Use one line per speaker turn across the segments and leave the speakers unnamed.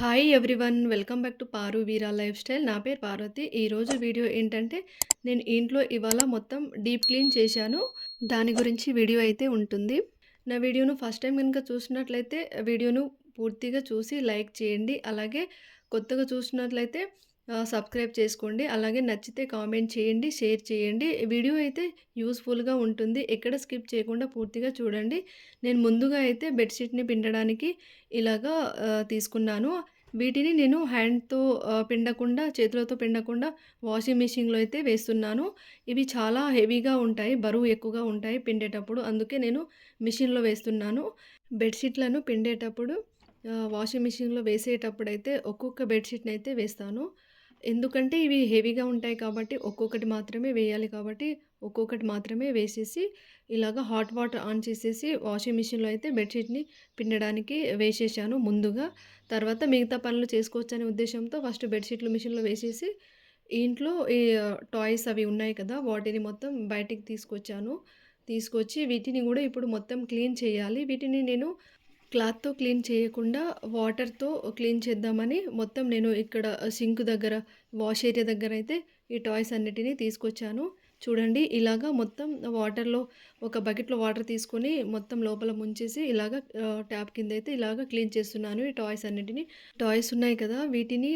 Hi everyone welcome back to Paru Veera lifestyle నా పేరు పార్వతి. ఈరోజు వీడియో ఏంటంటే నేను ఇంట్లో ఇవాళ మొత్తం డీప్ క్లీన్ చేశాను. దాని గురించి వీడియో అయితే ఉంటుంది. నా వీడియోను ఫస్ట్ టైం కనుక చూసినట్లయితే వీడియోను పూర్తిగా చూసి లైక్ చేయండి. అలాగే కొత్తగా చూసినట్లయితే సబ్స్క్రైబ్ చేసుకోండి. అలాగే నచ్చితే కామెంట్ చేయండి షేర్ చేయండి. వీడియో అయితే యూస్ఫుల్గా ఉంటుంది. ఎక్కడ స్కిప్ చేయకుండా పూర్తిగా చూడండి. నేను ముందుగా అయితే బెడ్షీట్ని పిండడానికి ఇలాగా తీసుకున్నాను. వీటిని నేను హ్యాండ్తో పిండకుండా చేతులతో పిండకుండా వాషింగ్ మిషన్లో అయితే వేస్తున్నాను. ఇవి చాలా హెవీగా ఉంటాయి. బరువు ఎక్కువగా ఉంటాయి పిండేటప్పుడు. అందుకే నేను మిషన్లో వేస్తున్నాను. బెడ్షీట్లను పిండేటప్పుడు వాషింగ్ మిషన్లో వేసేటప్పుడు అయితే ఒక్కొక్క బెడ్షీట్ని అయితే వేస్తాను. ఎందుకంటే ఇవి హెవీగా ఉంటాయి కాబట్టి ఒక్కొక్కటి మాత్రమే వేయాలి కాబట్టి ఒక్కొక్కటి మాత్రమే వేసేసి ఇలాగ హాట్ వాటర్ ఆన్ చేసేసి వాషింగ్ మిషన్లో అయితే బెడ్షీట్ని పిండడానికి వేసేసాను ముందుగా. తర్వాత మిగతా పనులు చేసుకోవచ్చు అనే ఉద్దేశంతో ఫస్ట్ బెడ్షీట్లు మిషన్లో వేసేసి ఇంట్లో ఈ టాయ్స్ అవి ఉన్నాయి కదా వాటిని మొత్తం బయటికి తీసుకొచ్చాను. తీసుకొచ్చి వీటిని కూడా ఇప్పుడు మొత్తం క్లీన్ చేయాలి. వీటిని నేను క్లాత్తో క్లీన్ చేయకుండా వాటర్తో క్లీన్ చేద్దామని మొత్తం నేను ఇక్కడ సింక్ దగ్గర వాష్ ఏరియా దగ్గర అయితే ఈ టాయ్స్ అన్నిటినీ తీసుకొచ్చాను. చూడండి ఇలాగా మొత్తం వాటర్లో ఒక బకెట్లో వాటర్ తీసుకొని మొత్తం లోపల ముంచేసి ఇలాగ ట్యాప్ కింద అయితే ఇలాగ క్లీన్ చేస్తున్నాను ఈ టాయ్స్ అన్నిటిని. టాయ్స్ ఉన్నాయి కదా వీటిని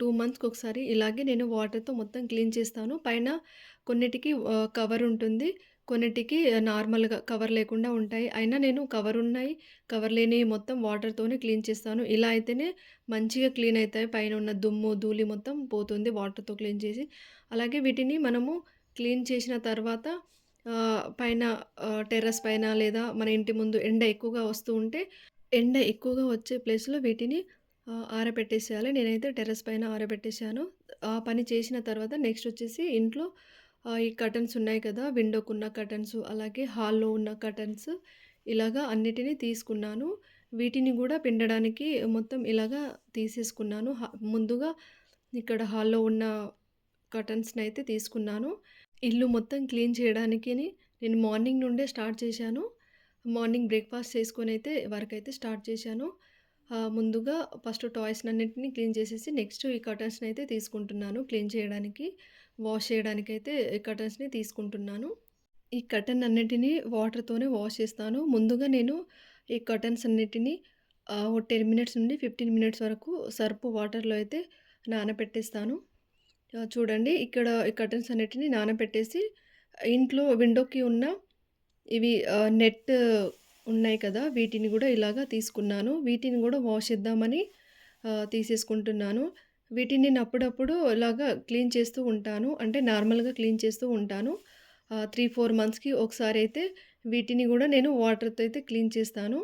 టూ మంత్స్కి ఒకసారి ఇలాగే నేను వాటర్తో మొత్తం క్లీన్ చేస్తాను. పైన కొన్నిటికి కవర్ ఉంటుంది. కొన్నిటికి నార్మల్గా కవర్ లేకుండా ఉంటాయి. అయినా నేను కవర్ ఉన్నాయి. కవర్ లేని మొత్తం వాటర్తోనే క్లీన్ చేస్తాను. ఇలా అయితేనే మంచిగా క్లీన్ అవుతాయి పైన ఉన్న దుమ్ము ధూళి మొత్తం పోతుంది వాటర్తో క్లీన్ చేసి. అలాగే వీటిని మనము క్లీన్ చేసిన తర్వాత పైన టెర్రస్ పైన లేదా మన ఇంటి ముందు ఎండ ఎక్కువగా వస్తూ ఉంటే ఎండ ఎక్కువగా వచ్చే ప్లేస్లో వీటిని ఆరబెట్టేసేయాలి. నేనైతే టెర్రస్ పైన ఆరబెట్టేసాను ఆ పని చేసిన తర్వాత నెక్స్ట్ వచ్చేసి ఇంట్లో ఈ కర్టన్స్ ఉన్నాయి కదా విండోకు ఉన్న కర్టన్స్ అలాగే హాల్లో ఉన్న కర్టన్స్ ఇలాగా అన్నిటినీ తీసుకున్నాను. వీటిని కూడా పిండడానికి మొత్తం ఇలాగా తీసేసుకున్నాను. ముందుగా ఇక్కడ హాల్లో ఉన్న కర్టన్స్ని అయితే తీసుకున్నాను. ఇల్లు మొత్తం క్లీన్ చేయడానికి నేను మార్నింగ్ నుండే స్టార్ట్ చేశాను. మార్నింగ్ బ్రేక్ఫాస్ట్ చేసుకొని అయితే వర్క్ అయితే స్టార్ట్ చేశాను. ముందుగా ఫస్ట్ టాయ్స్ అన్నింటినీ క్లీన్ చేసేసి నెక్స్ట్ ఈ కర్టన్స్ని అయితే తీసుకుంటున్నాను క్లీన్ చేయడానికి. వాష్ చేయడానికి అయితే ఈ కర్టన్స్ని తీసుకుంటున్నాను. ఈ కర్టన్ అన్నిటినీ వాటర్తోనే వాష్ చేస్తాను. ముందుగా నేను ఈ కర్టన్స్ అన్నిటినీ టెన్ మినిట్స్ నుండి ఫిఫ్టీన్ మినిట్స్ వరకు సర్పు వాటర్లో అయితే నానబెట్టేస్తాను చూడండి ఇక్కడ ఈ కర్టన్స్ అన్నిటిని నానబెట్టేసి ఇంట్లో విండోకి ఉన్న ఇవి నెట్ ఉన్నాయి కదా వీటిని కూడా ఇలాగా తీసుకున్నాను. వీటిని కూడా వాష్ చేద్దామని తీసేసుకుంటున్నాను. వీటిని నేను అప్పుడప్పుడు ఇలాగా క్లీన్ చేస్తూ ఉంటాను. అంటే నార్మల్గా క్లీన్ చేస్తూ ఉంటాను. త్రీ ఫోర్ మంత్స్కి ఒకసారి అయితే వీటిని కూడా నేను వాటర్తో అయితే క్లీన్ చేస్తాను.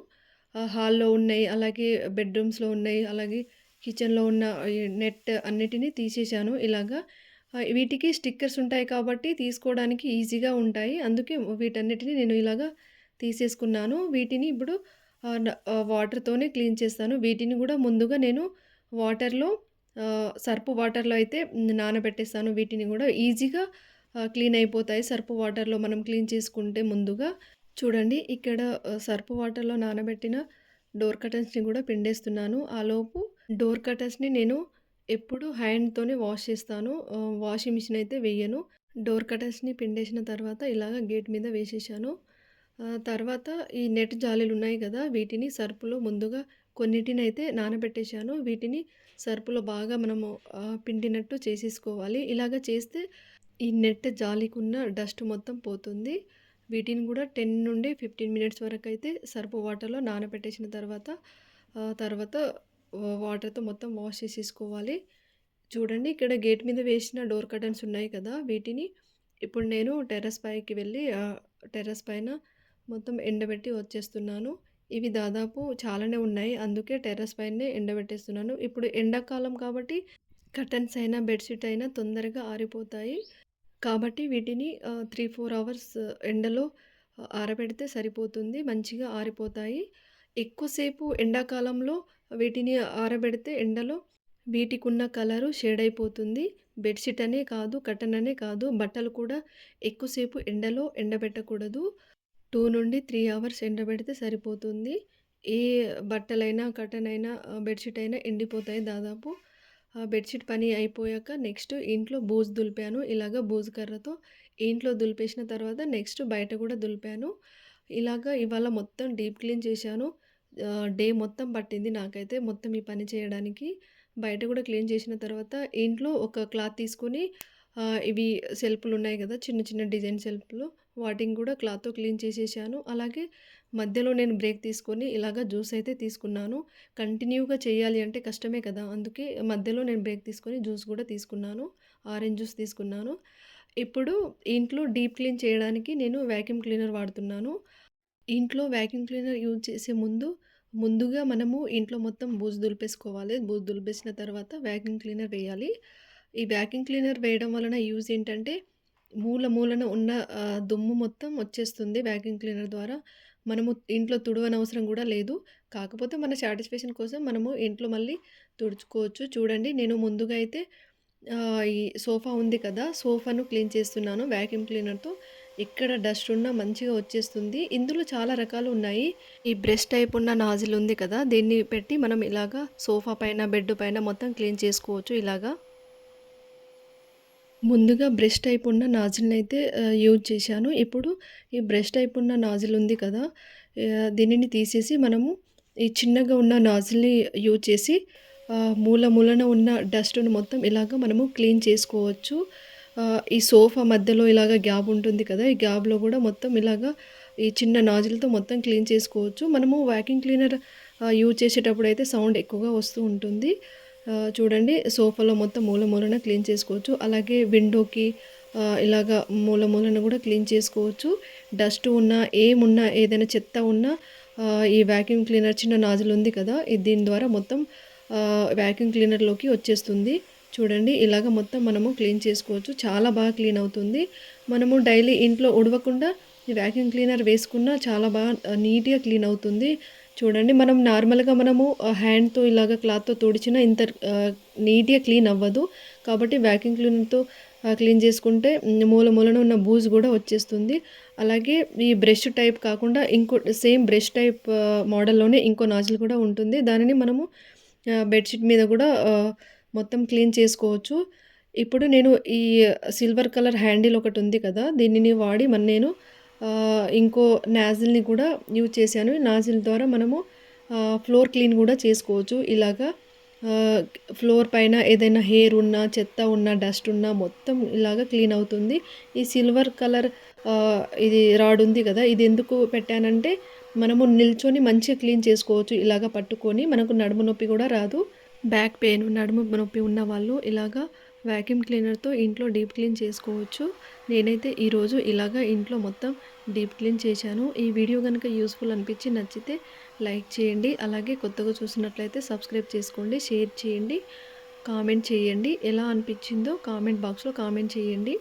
హాల్లో ఉన్నాయి అలాగే బెడ్రూమ్స్లో ఉన్నాయి అలాగే కిచెన్లో ఉన్న నెట్ అన్నిటినీ తీసేసాను ఇలాగా. వీటికి స్టిక్కర్స్ ఉంటాయి కాబట్టి తీసుకోవడానికి ఈజీగా ఉంటాయి. అందుకే వీటన్నిటిని నేను ఇలాగా తీసేసుకున్నాను. వీటిని ఇప్పుడు వాటర్తోనే క్లీన్ చేస్తాను. వీటిని కూడా ముందుగా నేను వాటర్లో సర్పు వాటర్లో అయితే నానబెట్టేస్తాను. వీటిని కూడా ఈజీగా క్లీన్ అయిపోతాయి. సర్పు వాటర్లో మనం క్లీన్ చేసుకుంటే ముందుగా చూడండి. ఇక్కడ సర్పు వాటర్లో నానబెట్టిన డోర్ కటన్స్ని కూడా పిండేస్తున్నాను. ఆలోపు డోర్ కటన్స్ని నేను ఎప్పుడు హ్యాండ్తోనే వాష్ చేస్తాను. వాషింగ్ మిషన్ అయితే వేయను. డోర్ కర్టన్స్ని పిండేసిన తర్వాత ఇలాగ గేట్ మీద వేసేసాను. తర్వాత ఈ నెట్ జాలీలు ఉన్నాయి కదా వీటిని సర్పులో ముందుగా కొన్నిటిని అయితే నానబెట్టేశాను. వీటిని సర్పులో బాగా మనము పిండినట్టు చేసేసుకోవాలి. ఇలాగ చేస్తే ఈ నెట్ జాలికున్న డస్ట్ మొత్తం పోతుంది. వీటిని కూడా టెన్ నుండి ఫిఫ్టీన్ మినిట్స్ వరకు అయితే సర్పు వాటర్లో నానబెట్టేసిన తర్వాత తర్వాత వా- వాటర్తో మొత్తం వాష్ చేసేసుకోవాలి. చూడండి ఇక్కడ గేట్ మీద వేసిన డోర్ కర్టన్స్ ఉన్నాయి కదా వీటిని ఇప్పుడు నేను టెర్రస్ పైకి వెళ్ళి టెర్రస్ పైన మొత్తం ఎండబెట్టి వచ్చేస్తున్నాను. ఇవి దాదాపు చాలానే ఉన్నాయి. అందుకే టెర్రస్ పైనే ఎండబెట్టేస్తున్నాను. ఇప్పుడు ఎండాకాలం కాబట్టి కర్టన్స్ అయినా బెడ్షీట్ అయినా తొందరగా ఆరిపోతాయి. కాబట్టి వీటిని త్రీ ఫోర్ అవర్స్ ఎండలో ఆరబెడితే సరిపోతుంది. మంచిగా ఆరిపోతాయి. ఎక్కువసేపు ఎండాకాలంలో వీటిని ఆరబెడితే ఎండలో వీటికి ఉన్న కలరు షేడ్ అయిపోతుంది బెడ్షీట్ అనే కాదు కటన్ అనే కాదు. బట్టలు కూడా ఎక్కువసేపు ఎండలో ఎండబెట్టకూడదు. టూ నుండి త్రీ అవర్స్ ఎండబెడితే సరిపోతుంది ఏ బట్టలైనా, కటన్ అయినా, బెడ్‌షీట్ అయినా ఎండిపోతాయి దాదాపు. బెడ్‌షీట్ పని అయిపోయాక నెక్స్ట్ ఇంట్లో బూజు దులిపాను. ఇలాగ బూజు కర్రతో ఇంట్లో దులిపేసిన తర్వాత నెక్స్ట్ బయట కూడా దులిపాను. ఇలాగ ఇవాళ మొత్తం డీప్ క్లీన్ చేశాను. డే మొత్తం పట్టింది నాకైతే మొత్తం ఈ పని చేయడానికి. బయట కూడా క్లీన్ చేసిన తర్వాత ఇంట్లో ఒక క్లాత్ తీసుకొని ఇవి సెల్ఫ్లు ఉన్నాయి కదా చిన్న చిన్న డిజైన్ సెల్ఫ్‌లు వాటిని కూడా క్లాత్‌తో క్లీన్ చేసేసాను. అలాగే మధ్యలో నేను బ్రేక్ తీసుకొని ఇలాగ జ్యూస్ అయితే తీసుకున్నాను. కంటిన్యూగా చేయాలి అంటే కష్టమే కదా! అందుకే మధ్యలో నేను బ్రేక్ తీసుకొని జ్యూస్ కూడా తీసుకున్నాను. ఆరెంజ్ జ్యూస్ తీసుకున్నాను. ఇప్పుడు ఇంట్లో డీప్ క్లీన్ చేయడానికి నేను వ్యాక్యూమ్ క్లీనర్ వాడుతున్నాను. ఇంట్లో వ్యాక్యూమ్ క్లీనర్ యూజ్ చేసే ముందు, ముందుగా మనము ఇంట్లో మొత్తం బూజు దులిపేసుకోవాలి. బూజు దులిపేసిన తర్వాత వ్యాక్యూమ్ క్లీనర్ వేయాలి. ఈ వ్యాక్యూమ్ క్లీనర్ వేయడం వలన యూజ్ ఏంటంటే మూల మూలన ఉన్న దుమ్ము మొత్తం వచ్చేస్తుంది వ్యాక్యూమ్ క్లీనర్ ద్వారా. మనము ఇంట్లో తుడవనవసరం కూడా లేదు. కాకపోతే మన సాటిస్ఫాక్షన్ కోసం మనము ఇంట్లో మళ్ళీ తుడుచుకోవచ్చు. చూడండి నేను ముందుగా అయితే ఈ సోఫా ఉంది కదా! సోఫాను క్లీన్ చేస్తున్నాను వ్యాక్యూమ్ క్లీనర్‌తో. ఎక్కడ డస్ట్ ఉన్నా మంచిగా వచ్చేస్తుంది. ఇందులో చాలా రకాలు ఉన్నాయి. ఈ బ్రష్ టైప్ ఉన్న నాజిల్ ఉంది కదా! దీన్ని పెట్టి మనం ఇలాగా సోఫా పైన, బెడ్ పైన మొత్తం క్లీన్ చేసుకోవచ్చు ఇలాగా. ముందుగా బ్రష్ టైప్ ఉన్న నాజిల్ని అయితే యూజ్ చేశాను. ఇప్పుడు ఈ బ్రష్ టైప్ ఉన్న నాజిల్ ఉంది కదా! దీనిని తీసేసి మనము ఈ చిన్నగా ఉన్న నాజిల్‌ని యూజ్ చేసి మూల మూలన ఉన్న డస్ట్ను మొత్తం ఇలాగ మనము క్లీన్ చేసుకోవచ్చు. ఈ సోఫా మధ్యలో ఇలాగ గ్యాప్ ఉంటుంది కదా! ఈ గ్యాప్‌లో కూడా మొత్తం ఇలాగ ఈ చిన్న నాజిల్‌తో మొత్తం క్లీన్ చేసుకోవచ్చు. మనము వ్యాక్యూమ్ క్లీనర్ యూజ్ చేసేటప్పుడు అయితే సౌండ్ ఎక్కువగా వస్తూ ఉంటుంది. చూడండి సోఫాలో మొత్తం మూల మూలన క్లీన్ చేసుకోవచ్చు. అలాగే విండోకి ఇలాగ మూల మూలన కూడా క్లీన్ చేసుకోవచ్చు. డస్ట్ ఉన్నా, ఏమున్నా ఏదైనా చెత్త ఉన్నా ఈ వ్యాక్యూమ్ క్లీనర్ చిన్న నాజిల్ ఉంది కదా! దీని ద్వారా మొత్తం వ్యాక్యూమ్ క్లీనర్‌లోకి వచ్చేస్తుంది. చూడండి ఇలాగ మొత్తం మనము క్లీన్ చేసుకోవచ్చు. చాలా బాగా క్లీన్ అవుతుంది. మనము డైలీ ఇంట్లో ఉడవకుండా ఈ వ్యాక్యూమ్ క్లీనర్ వేసుకున్న చాలా బాగా నీట్‌గా క్లీన్ అవుతుంది. చూడండి మనం నార్మల్‌గా మనము హ్యాండ్‌తో ఇలాగ క్లాత్‌తో తుడిచినా ఇంత నీట్‌గా క్లీన్ అవ్వదు. కాబట్టి వ్యాక్యూమ్ క్లీనర్‌తో క్లీన్ చేసుకుంటే మూల మూలన ఉన్న బూజు కూడా వచ్చేస్తుంది. అలాగే ఈ బ్రష్ టైప్ కాకుండా ఇంకో సేమ్ బ్రష్ టైప్ మోడల్‌లోనే ఇంకో నాజిల్ కూడా ఉంటుంది. దానిని మనము బెడ్‌షీట్ మీద కూడా మొత్తం క్లీన్ చేసుకోవచ్చు. ఇప్పుడు నేను ఈ సిల్వర్ కలర్ హ్యాండిల్ ఒకటి ఉంది కదా! దీనిని వాడి మన నేను ఇంకో నాజిల్‌ని కూడా యూజ్ చేశాను. నాజిల్ ద్వారా మనము ఫ్లోర్ క్లీన్ కూడా చేసుకోవచ్చు. ఇలాగా ఫ్లోర్ పైన ఏదైనా హెయిర్ ఉన్నా, చెత్త ఉన్నా, డస్ట్ ఉన్నా మొత్తం ఇలాగ క్లీన్ అవుతుంది. ఈ సిల్వర్ కలర్ ఇది రాడ్ ఉంది కదా! ఇది ఎందుకు పెట్టానంటే మనము నిల్చొని మంచిగా క్లీన్ చేసుకోవచ్చు. ఇలాగ పట్టుకొని మనకు నడుము నొప్పి కూడా రాదు. బ్యాక్ పెయిన్, నడుము నొప్పి ఉన్నవాళ్ళు ఇలాగా వ్యాక్యూమ్ క్లీనర్‌తో ఇంట్లో డీప్ క్లీన్ చేసుకోవచ్చు. నేనైతే ఈరోజు ఇలాగ ఇంట్లో మొత్తం డీప్ క్లీన్ చేశాను. ఈ వీడియో కనుక యూస్ఫుల్ అనిపించి నచ్చితే లైక్ చేయండి. అలాగే కొత్తగా చూసినట్లయితే సబ్స్క్రైబ్ చేసుకోండి. షేర్ చేయండి. కామెంట్ చేయండి. ఎలా అనిపించిందో కామెంట్ బాక్స్‌లో కామెంట్ చేయండి.